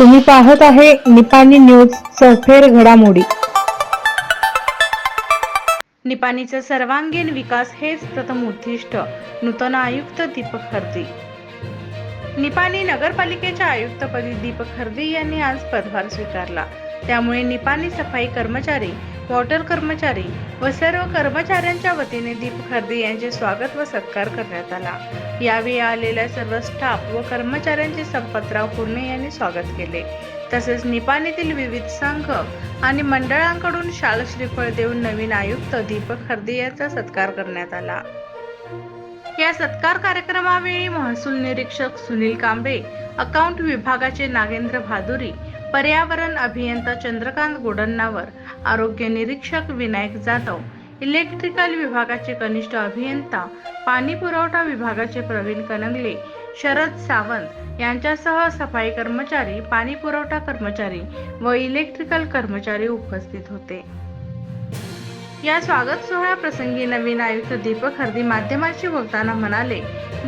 तुम्ही पाहत आहे निपाणी न्यूज सफेर घडामोडी. निपाणीचा सर्वांगीण विकास हेच प्रथम उद्दिष्ट नूतन आयुक्त दीपक हर्दी निपाणी नगरपालिकेच्या आयुक्तपदी दीपक हर्दी यांनी आज पदभार स्वीकारला. त्यामुळे निपाणी सफाई कर्मचारी वॉटर कर्मचारी व सर्व कर्मचाऱ्यांच्या वतीने दीप खर्दे यांचे स्वागत व सत्कार करण्यात आला. यावेळी आलेल्या सर्व स्टाफ व कर्मचाऱ्यांचे संपतराव पुर्णे यांनी स्वागत केले. तसेच निपाणीतील विविध संघ आणि मंडळांकडून शाल श्रीफळ देऊन नवीन आयुक्त दीपक खर्दे यांचा सत्कार करण्यात आला. या सत्कार कार्यक्रमावेळी महसूल निरीक्षक सुनील कांबळे अकाउंट विभागाचे नागेंद्र भादुरी पर्यावरण अभियंता चंद्रकांत गोडन्नावर आरोग्य निरीक्षक विनायक जाधव इलेक्ट्रिकल विभागाचे कनिष्ठ अभियंता पाणी पुरवठा विभागाचे प्रवीण कनंगले शरद सावंत यांच्यासह सफाई कर्मचारी पाणी पुरवठा कर्मचारी व इलेक्ट्रिकल कर्मचारी उपस्थित होते. या स्वागत सोहळ्या प्रसंगी नवीन आयुक्त दीपक हर्दी माध्यमांशी बोलताना म्हणाले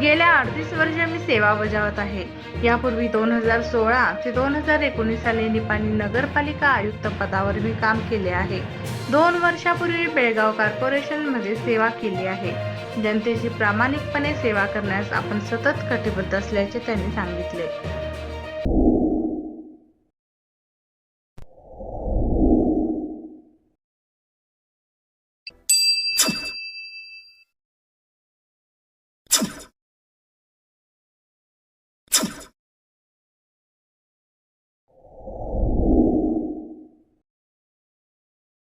गेल्या अडतीस वर्षे मी सेवा बजावत आहे. यापूर्वी दोन हजार सोळा ते दोन हजार एकोणीस साली निपाणी नगरपालिका आयुक्त पदावर मी काम केले आहे. दोन वर्षापूर्वी बेळगाव कॉर्पोरेशनमध्ये सेवा केली आहे. जनतेची प्रामाणिकपणे सेवा करण्यास आपण सतत कटिबद्ध असल्याचे त्यांनी सांगितले.